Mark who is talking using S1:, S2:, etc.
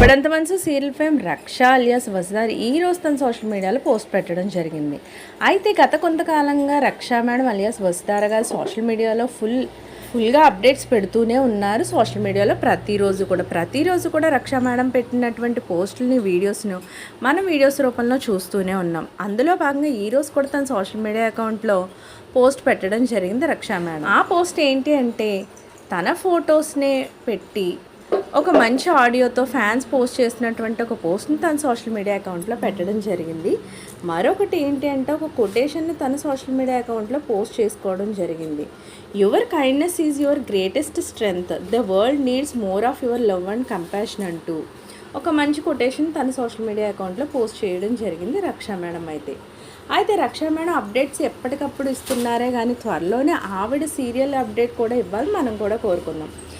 S1: ఇప్పుడంత మనసు serial fame Raksha alias Vasudhari ఈ రోజు తన సోషల్ మీడియాలో పోస్ట్ పెట్టడం జరిగింది. అయితే గత కొంతకాలంగా రక్ష మేడం అలియాస్ వసుదార గారు సోషల్ మీడియాలో ఫుల్ ఫుల్గా అప్డేట్స్ పెడుతూనే ఉన్నారు. సోషల్ మీడియాలో ప్రతిరోజు కూడా ప్రతిరోజు కూడా రక్ష మేడం పెట్టినటువంటి పోస్టులని వీడియోస్ను మనం వీడియోస్ రూపంలో చూస్తూనే ఉన్నాం. అందులో భాగంగా ఈ రోజు కూడా తన సోషల్ మీడియా అకౌంట్లో పోస్ట్ పెట్టడం జరిగింది రక్ష మేడం. ఆ పోస్ట్ ఏంటి అంటే తన ఫొటోస్నే పెట్టి ఒక మంచి ఆడియోతో ఫ్యాన్స్ పోస్ట్ చేసినటువంటి ఒక పోస్ట్ని తన సోషల్ మీడియా అకౌంట్లో పెట్టడం జరిగింది. మరొకటి ఏంటి అంటే ఒక కొటేషన్ని తన సోషల్ మీడియా అకౌంట్లో పోస్ట్ చేసుకోవడం జరిగింది. Your kindness is your greatest strength. The world needs more of your love and compassion అంటూ ఒక మంచి కొటేషన్ తన సోషల్ మీడియా అకౌంట్లో పోస్ట్ చేయడం జరిగింది రక్షా మేడం అయితే. అయితే రక్షా మేడం అప్డేట్స్ ఎప్పటికప్పుడు ఇస్తున్నారే కానీ త్వరలోనే ఆవిడ సీరియల్ అప్డేట్ కూడా ఇవ్వాలి మనం కూడా కోరుకుందాం.